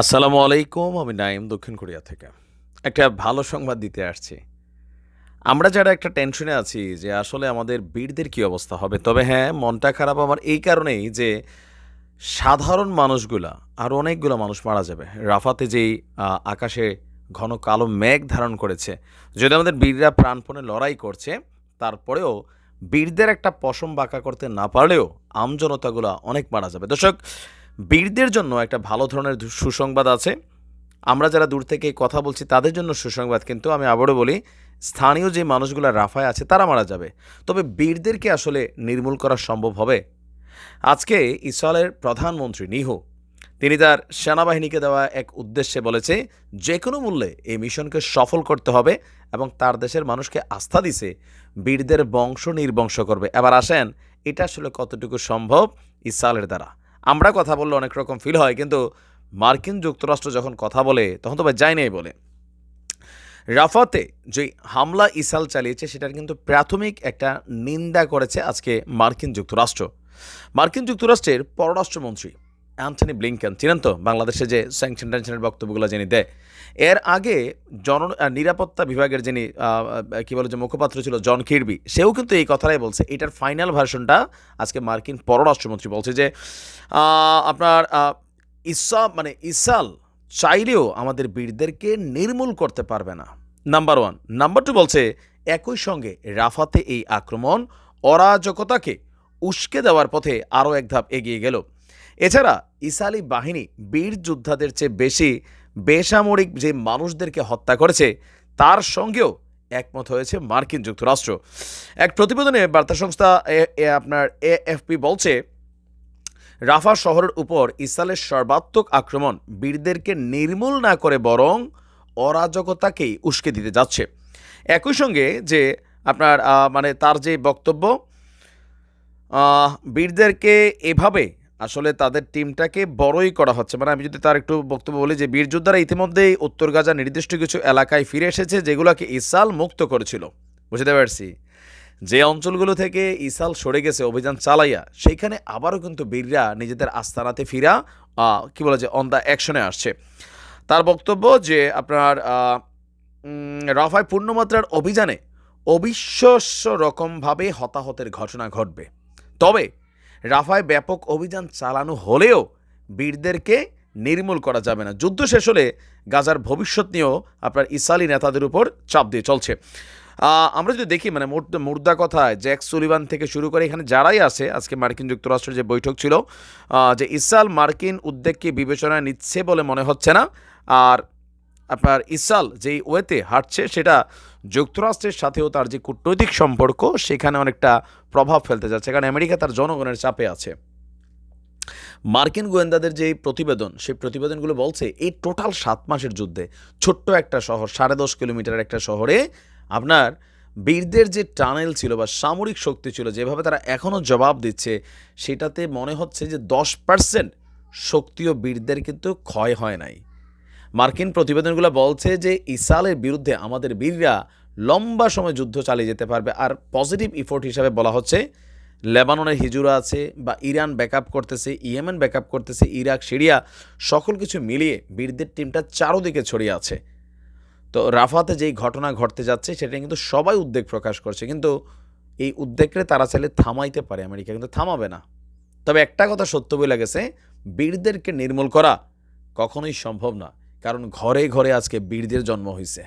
আসসালামু আলাইকুম, আমি নাইম দক্ষিণ কোরিয়া থেকে। একটা ভালো সংবাদ দিতে আসছি। আমরা যারা একটা টেনশনে আছি যে আসলে আমাদের বীরদের কি অবস্থা হবে, তবে হ্যাঁ মনটা খারাপ আমার এই কারণেই যে সাধারণ মানুষগুলা, আর অনেকগুলো মানুষ মারা যাবে। রাফাতে যেই আকাশে ঘন কালো মেঘ ধারণ করেছে, যদি আমাদের বীররা প্রাণপণে লড়াই করছে, তারপরেও বীরদের একটা পশম বাঁকা করতে না পারলেও আমজনতাগুলা অনেক মারা যাবে। দর্শক বীরদের জন্য একটা ভালো ধরনের সুসংবাদ আছে। আমরা যারা দূর থেকে কথা বলছি, তাদের জন্য সুসংবাদ কিন্তু আমি আবারও বলি, স্থানীয় যে মানুষগুলো রাফায় আছে, তারা মারা যাবে। তবে বীরদেরকে আসলে নির্মূল করা সম্ভব হবে? আজকে ইসরায়েলের প্রধানমন্ত্রী নিহু, তিনি তার সেনাবাহিনীকে দেওয়া এক উদ্দেশ্যে বলেছে যে কোনো মূল্যে এই মিশনকে সফল করতে হবে এবং তার দেশের মানুষকে আস্থা দিছে, বীরদের বংশ নির্বংশ করবে। এবার আসেন, এটা আসলে কতটুকু সম্ভব? ইসরায়েলের দ্বারা। আমরা কথা বললে অনেক রকম ফিল হয়, কিন্তু মার্কিন যুক্তরাষ্ট্র যখন কথা বলে, তখন তো ভাই যায় নাই বলে। রাফাতে যে হামলা ইসাল চালিয়েছে, সেটার কিন্তু প্রাথমিক একটা নিন্দা করেছে আজকে মার্কিন যুক্তরাষ্ট্র। মার্কিন যুক্তরাষ্ট্রের পররাষ্ট্রমন্ত্রী অ্যান্থনি ব্লিংকেন, চিনেন তো বাংলাদেশে যে স্যাংশন ট্যাংশনের বক্তব্যগুলো যিনি দেয়। এর আগে জন নিরাপত্তা বিভাগের যিনি কি বলে যে মুখপাত্র ছিল, জন কিরবি, সেও কিন্তু এই কথাটাই বলছে। এটার ফাইনাল ভার্সনটা আজকে মার্কিন পররাষ্ট্রমন্ত্রী বলছে যে আপনার ইসা মানে ইসাল চাইলেও আমাদের বীরদেরকে নির্মূল করতে পারবে না। নাম্বার ওয়ান নাম্বার টু বলছে, একই সঙ্গে রাফাতে এই আক্রমণ অরাজকতাকে উস্কে দেওয়ার পথে আরও এক ধাপ এগিয়ে গেল। এছাড়া ইসালি বাহিনী বীর যোদ্ধাদের চেয়ে বেশি বেসামরিক যে মানুষদেরকে হত্যা করেছে, তার সঙ্গেও একমত হয়েছে মার্কিন যুক্তরাষ্ট্র। এক প্রতিবেদনে বার্তা সংস্থা আপনার এএফপি বলছে, রাফা শহরের উপর ইসরায়েলের সর্বাত্মক আক্রমণ বীরদেরকে নির্মূল না করে বরং অরাজকতাকেই উস্কে দিতে যাচ্ছে। একই সঙ্গে যে আপনার মানে তার যে বক্তব্য বীরদেরকে এভাবে আসলে তাদের টিমটাকে বড়ই করা হচ্ছে। মানে আমি যদি তার একটু বক্তব্য বলি যে বীর যোদ্ধারা ইতিমধ্যেই উত্তর গাজা নির্দিষ্ট কিছু এলাকায় ফিরে এসেছে যেগুলোকে ইসাল মুক্ত করেছিল। বুঝতে পারছি? যে অঞ্চলগুলো থেকে ইসাল সরে গেছে, অভিযান চালাইয়া সেইখানে আবারও কিন্তু বীররা নিজেদের আস্তানাতে ফিরা কি বলে যে অন দ্য অ্যাকশনে আসছে। তার বক্তব্য যে আপনার রাফায় পূর্ণমাত্রার অভিযানে অবিশ্বাস্য রকমভাবে হতাহতের ঘটনা ঘটবে। তবে রাফায় ব্যাপক অভিযান চালানো হলেও বীরদেরকে নির্মূল করা যাবে না। যুদ্ধ শেষ হলে গাজার ভবিষ্যৎ নিয়েও আপনার ইসালি নেতাদের উপর চাপ দিয়ে চলছে। আমরা যদি দেখি মানে মুর্দ- কথায় জ্যাক সুলিভান থেকে শুরু করে এখানে যারাই আছে, আজকে মার্কিন যুক্তরাষ্ট্রের যে বৈঠক ছিল যে ইসাল মার্কিন উদ্বেগকে বিবেচনায় নিচ্ছে বলে মনে হচ্ছে না। আর আপনার ইসাল যেই ওয়েতে হাঁটছে, সেটা যুক্তরাষ্ট্রের সাথেও তার যে কূটনৈতিক সম্পর্ক, সেখানে অনেকটা প্রভাব ফেলতে যাচ্ছে। কারণ আমেরিকা তার জনগণের চাপে আছে। মার্কিন গোয়েন্দাদের যে প্রতিবেদন, সেই প্রতিবেদনগুলো বলছে, এই টোটাল সাত মাসের যুদ্ধে ছোট্ট একটা শহর, সাড়ে দশ কিলোমিটার একটা শহরে, আপনার বীরদের যে টানেল ছিল বা সামরিক শক্তি ছিল, যেভাবে তারা এখনও জবাব দিচ্ছে, সেটাতে মনে হচ্ছে যে দশ পার্সেন্ট শক্তিও বীরদের কিন্তু ক্ষয় হয় নাই। মার্কিন প্রতিবেদনগুলো বলছে যে ইসরায়েলের বিরুদ্ধে আমাদের বীররা লম্বা সময় যুদ্ধ চালিয়ে যেতে পারবে। আর পজিটিভ ইফোর্ট হিসাবে বলা হচ্ছে লেবাননের হিজুরা আছে বা ইরান ব্যাকআপ করতেছে, ইয়েমেন ব্যাকআপ করতেছে, ইরাক, সিরিয়া, সকল কিছু মিলিয়ে বীরদের টিমটা চারোদিকে ছড়িয়ে আছে। তো রাফাতে যেই ঘটনা ঘটতে যাচ্ছে, সেটা কিন্তু সবাই উদ্বেগ প্রকাশ করছে। কিন্তু এই উদ্বেগকে তারা চাইলে থামাইতে পারে আমেরিকা, কিন্তু থামাবে না। তবে একটা কথা সত্য বলে গেছে, বীরদেরকে নির্মূল করা কখনোই সম্ভব না। কারণ ঘরে ঘরে আজকে বীরদের জন্ম হয়েছে